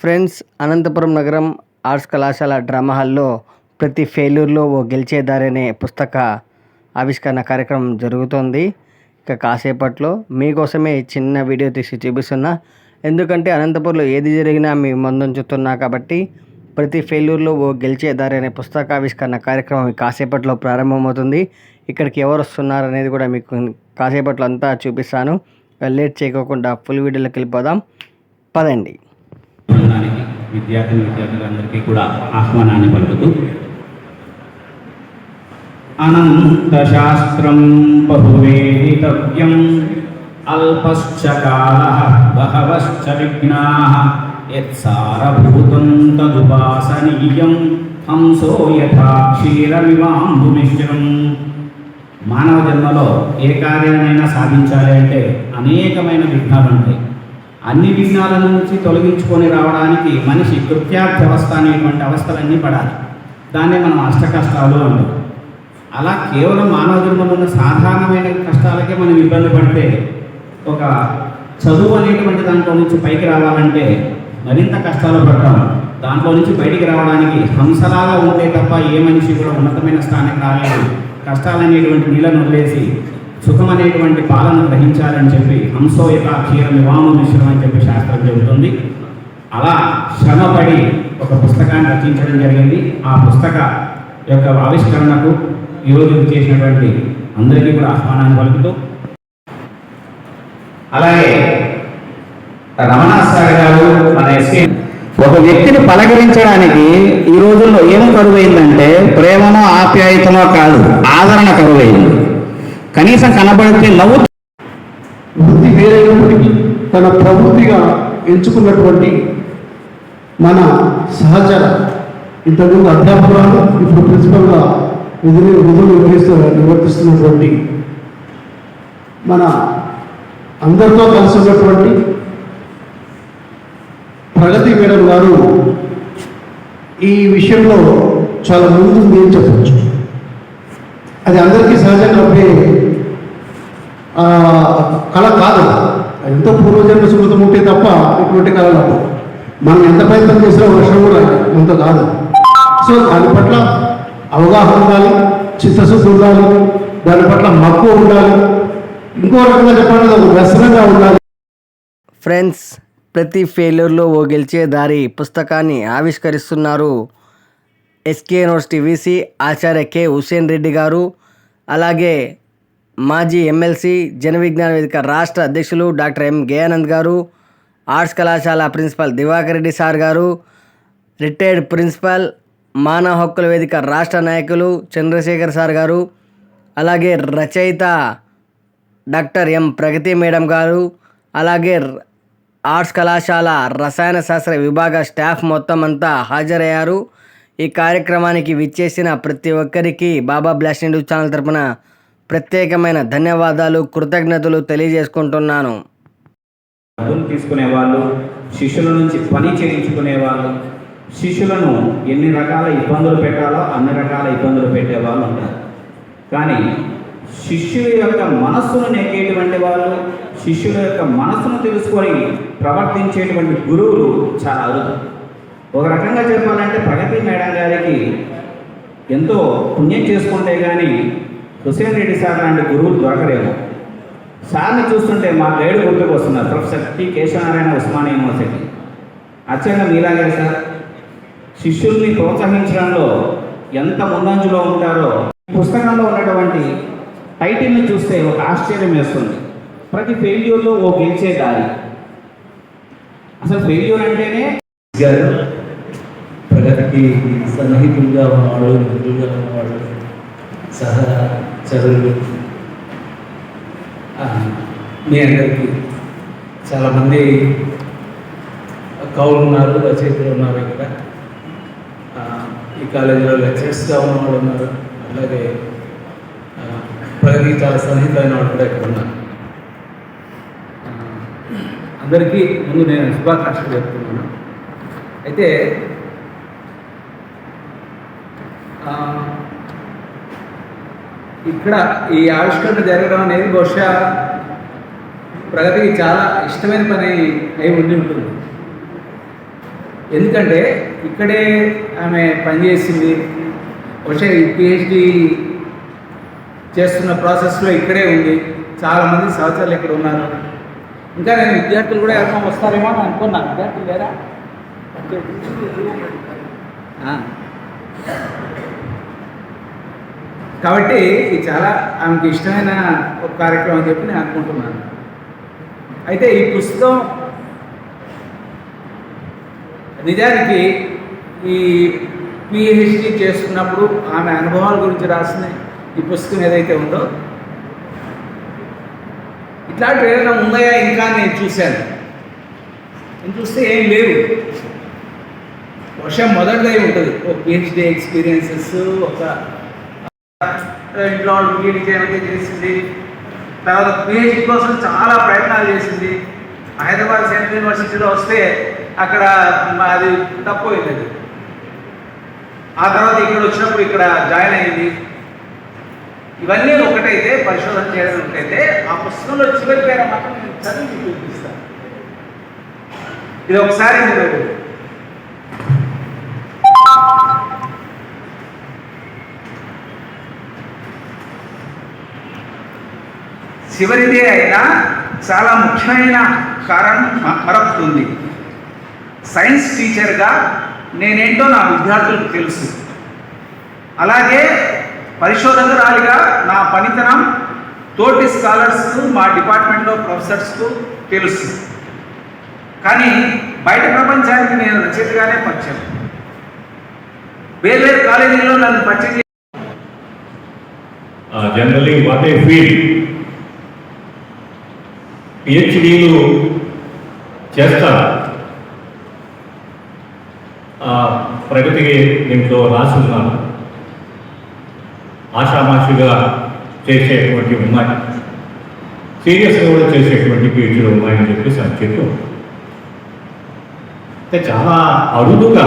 Friends Anantapuram నగరం arts కళాశాల drama హాల్లో ప్రతి ఫెయిల్యూర్లో ఓ గెలిచేదారి అనే పుస్తక ఆవిష్కరణ కార్యక్రమం జరుగుతోంది. ఇక కాసేపట్లో మీకోసమే చిన్న వీడియో తీసి చూపిస్తున్నా. ఎందుకంటే అనంతపురంలో ఏది జరిగినా మీ ముందుంచుతున్నా కాబట్టి ప్రతి ఫెయిల్యూర్లో ఓ గెలిచేదారి అనే పుస్తకావిష్కరణ కార్యక్రమం కాసేపట్లో ప్రారంభమవుతుంది. ఇక్కడికి ఎవరు వస్తున్నారు అనేది కూడా మీకు కాసేపట్లో అంతా చూపిస్తాను. లేట్ చేయకోకుండా ఫుల్ వీడియోలోకి వెళ్ళిపోదాం. పదండి. విద్యార్థిని విద్యార్థులందరికీ కూడా ఆహ్వానాన్ని పలుకుతూ అనంతశాస్త్రం బహువేదితవ్యం అల్పశ్చ కాల బహవశ్చ విఘ్నా యత్సారభూతం తదుపాసనీయం హంసో యథా క్షీరమివాంబుమిశ్రం మానవ జన్మలో ఏ కార్యాన్నైనా సాధించాలి అంటే అనేకమైన విఘ్నాలు ఉంటాయి అన్ని విఘ్నాల నుంచి తొలగించుకొని రావడానికి మనిషి కృత్యార్థవస్థ అనేటువంటి అవస్థలన్నీ పడాలి. దాన్ని మనం అష్ట కష్టాలు అంటాం. అలా కేవలం మానవ జన్మలో ఉన్న సాధారణమైన కష్టాలకే మనం ఇబ్బంది పడితే ఒక చదువు అనేటువంటి దాంట్లో నుంచి పైకి రావాలంటే మరింత కష్టాలు పడతాం. దాంట్లో నుంచి బయటికి రావడానికి హంసలాగా ఉంటే తప్ప ఏ మనిషి కూడా ఉన్నతమైన స్థానానికి రాలేదు కష్టాలనేటువంటి నీళ్ళను వదిలేసి సుఖం అనేటువంటి పాలన గ్రహించాలని చెప్పి హంసో యొక్క క్షీరం వివాహం మిశ్రం అని చెప్పి శాస్త్రం చెబుతుంది. అలా శ్రమపడి ఒక పుస్తకాన్ని రచించడం జరిగింది. ఆ పుస్తక యొక్క ఆవిష్కరణకు ఈరోజు చేసినటువంటి అందరికీ కూడా ఆహ్వానాన్ని పలుకుతూ. అలాగే రమణాచార్య గారు మన ఎస్కే ఒక వ్యక్తిని పలకరించడానికి ఈ రోజుల్లో ఏం కరువైందంటే ప్రేమనో ఆప్యాయతనో కాదు ఆదరణ కరువైంది. కనీసం కనబడితే లవ్ వృత్తి వేరైనప్పటికీ తన ప్రవృత్తిగా ఎంచుకున్నటువంటి మన సహచర ఇంతకుముందు అధ్యాపకురాలు ఇప్పుడు ప్రిన్సిపల్గా విధులు విధులు నిర్వహిస్తూ నిర్వర్తిస్తున్నటువంటి మన అందరితో కలిసి ఉన్నటువంటి ప్రగతి మేడం గారు ఈ విషయంలో చాలా ముందుంది అని చెప్పచ్చు. అది అందరికీ సహజంగా ఉండే కళ కాదు. అది ఎంతో పూర్వజన్మ సుకృతం ఉంటే తప్ప ఇటువంటి కళలు అవ్వవు. మనం ఎంత ప్రయత్నం చేసినా వర్షం కూడా అంత కాదు. సో దాని పట్ల అవగాహన ఉండాలి చిత్తశుద్ధి ఉండాలి దాని పట్ల మక్కువ ఉండాలి. ఇంకో రకంగా చెప్పాలంటే ఒక వ్యసనంగా ఉండాలి. ఫ్రెండ్స్ ప్రతి ఫెయిల్యూర్లో ఓ గెలిచే దారి పుస్తకాన్ని ఆవిష్కరిస్తున్నారు ఎస్కే యూనివర్సిటీ విసి ఆచార్య కె హుసేన్ రెడ్డి గారు. అలాగే మాజీ ఎమ్మెల్సీ జన విజ్ఞాన వేదిక రాష్ట్ర అధ్యక్షులు డాక్టర్ ఎం. గయానంద్ గారు ఆర్ట్స్ కళాశాల ప్రిన్సిపల్ దివాకర్ రెడ్డి సార్ గారు రిటైర్డ్ ప్రిన్సిపల్ మానవ హక్కుల వేదిక రాష్ట్ర నాయకులు చంద్రశేఖర్ సార్ గారు అలాగే రచయిత డాక్టర్ ఎం. ప్రగతి మేడం గారు అలాగే ఆర్ట్స్ కళాశాల రసాయన శాస్త్ర విభాగ స్టాఫ్ మొత్తం అంతా హాజరయ్యారు. ఈ కార్యక్రమానికి విచ్చేసిన ప్రతి ఒక్కరికి బాబా బ్లాస్ట్ న్యూస్ ఛానల్ తరపున ప్రత్యేకమైన ధన్యవాదాలు కృతజ్ఞతలు తెలియజేసుకుంటున్నాను. డబ్బులు తీసుకునే వాళ్ళు శిష్యుల నుంచి పని చేయించుకునే వాళ్ళు శిష్యులను ఎన్ని రకాల ఇబ్బందులు పెట్టాలో అన్ని రకాల ఇబ్బందులు పెట్టే వాళ్ళు ఉంటారు. కానీ శిష్యుల యొక్క మనస్సును నెగ్గేటువంటి వాళ్ళు శిష్యుల యొక్క మనస్సును తెలుసుకొని ప్రవర్తించేటువంటి గురువులు చాలా అరుదు. ఒక రకంగా చెప్పాలంటే ప్రగతి మేడం గారికి ఎంతో పుణ్యం చేసుకుంటే కానీ హుసేన్ రెడ్డి సార్ లాంటి గురువులు దొరకలేము సార్ని చూస్తుంటే మా గైడ్ గుర్తుకు వస్తున్నారు. Professor T Keshavanarayana Osmania university. అచ్చంగా మీలాగే సార్ శిష్యుల్ని ప్రోత్సహించడంలో ఎంత ముందంజలో ఉంటారో పుస్తకంలో ఉన్నటువంటి టైటిల్ని చూస్తే ఒక ఆశ్చర్యం వేస్తుంది. ప్రతి ఫెయిల్యూర్లో ఓ గెలిచే దారి. అసలు ఫెయిల్యూర్ అంటేనే ప్రగతికి సన్నిహితులుగా ఉన్నవాడు మిత్రులుగా ఉన్నవాడు సహ చదువులు. మీ అందరికీ చాలామంది కవులు ఉన్నారు రచయితలు ఉన్నారు ఇక్కడ. ఈ కాలేజీలో లెక్చరర్స్గా ఉన్నవాడు ఉన్నారు. అలాగే ప్రగతి చాలా సన్నిహితమైన వాళ్ళు కూడా ఇక్కడ ఉన్నారు. అందరికీ ముందు నేను శుభాకాంక్షలు చెప్తున్నాను. అయితే ఆ, ఇక్కడ ఈ ఆవిష్కరణ జరగడం అనేది బహుశా ప్రగతికి చాలా ఇష్టమైన పని అయి ఉండి ఉంటుంది. ఎందుకంటే ఇక్కడే ఆమె పనిచేసింది. ఈ పిహెచ్డి చేస్తున్న ప్రాసెస్లో ఇక్కడే ఉంది. చాలామంది సహచరులు ఇక్కడ ఉన్నారు. ఇంకా నేను విద్యార్థులు కూడా ఎవరైనా వస్తారేమో అని అనుకున్నాను విద్యార్థులు లేరా? కాబట్టి ఇది చాలా ఆమెకి ఇష్టమైన ఒక కార్యక్రమం అని చెప్పి నేను అనుకుంటున్నాను. అయితే ఈ పుస్తకం నిజానికి ఈ పిహెచ్డి చేసుకున్నప్పుడు ఆమె అనుభవాల గురించి రాసిన ఈ పుస్తకం ఏదైతే ఉందో ఇట్లాంటివి ఏదైనా ఉన్నాయా ఇంకా నేను చూశాను. నేను చూస్తే ఏం లేవు. వర్షం మొదటిదై ఉంటుంది. ఒక పిహెచ్డి ఎక్స్పీరియన్సెస్ ఒక ఇంట్లో బీఈడి చేయడం చేసింది? తర్వాత పిహెచ్డి కోసం చాలా ప్రయత్నాలు చేసింది. హైదరాబాద్ సెంట్రల్ యూనివర్సిటీలో వస్తే అక్కడ అది తక్కువైంది అది ఆ తర్వాత ఇక్కడ వచ్చినప్పుడు ఇక్కడ జాయిన్ అయింది ఇవన్నీ ఒకటైతే పరిశోధన చేయడం ఒకటైతే ఆ పుస్తకంలో చివరి పేర మాత్రం నేను చదివి చూపిస్తాను ఇది ఒకసారి మీరు చివరిదే అయినా చాలా ముఖ్యమైన కారణం మ- మరొకటి సైన్స్ టీచర్గా నేనేంటో నా విద్యార్థులకు తెలుసు. అలాగే పరిశోధకురాలిగా నా పనితనం తోటి స్కాలర్స్కు మా డిపార్ట్మెంట్లో ప్రొఫెసర్స్కు తెలుసు. కానీ బయట ప్రపంచానికి నేను రచయితగానే పరిచయం. వేర్వేరు కాలేజీల్లో నన్ను పరిచయం uh, వాట్ what I పిహెచ్డీలు చేస్తారు ప్రగతికి దీంట్లో రాసి ఆషామాషిగా చేసేటువంటి ఉన్నాయి సీరియస్గా కూడా చేసేటువంటి పిహెచ్డీలు ఉన్నాయని చెప్పేసి అని చెప్పి. చాలా అరుదుగా